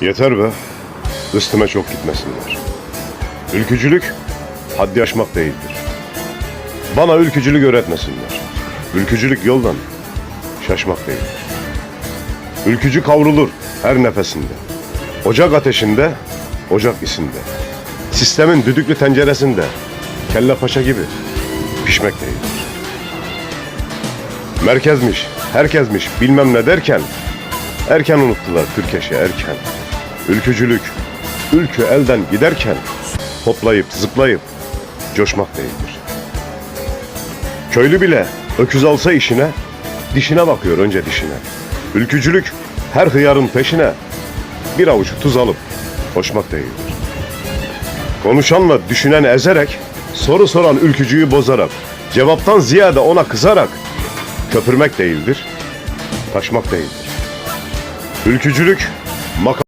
Yeter be. Üstüme çok gitmesinler. Ülkücülük haddi aşmak değildir. Bana ülkücülük öğretmesinler. Ülkücülük yoldan şaşmak değildir. Ülkücü kavrulur her nefesinde. Ocak ateşinde, ocak isinde. Sistemin düdüklü tenceresinde, kelle paşa gibi pişmek değildir. Merkezmiş, herkesmiş bilmem ne derken erken unuttular Türkeş'i erken. Ülkücülük, ülkü elden giderken hoplayıp zıplayıp coşmak değildir. Köylü bile öküz alsa işine, dişine bakıyor önce dişine. Ülkücülük her hıyarın peşine bir avuç tuz alıp koşmak değildir. Konuşanla düşünen ezerek, soru soran ülkücüyü bozarak, cevaptan ziyade ona kızarak köpürmek değildir, taşmak değildir. Ülkücülük makam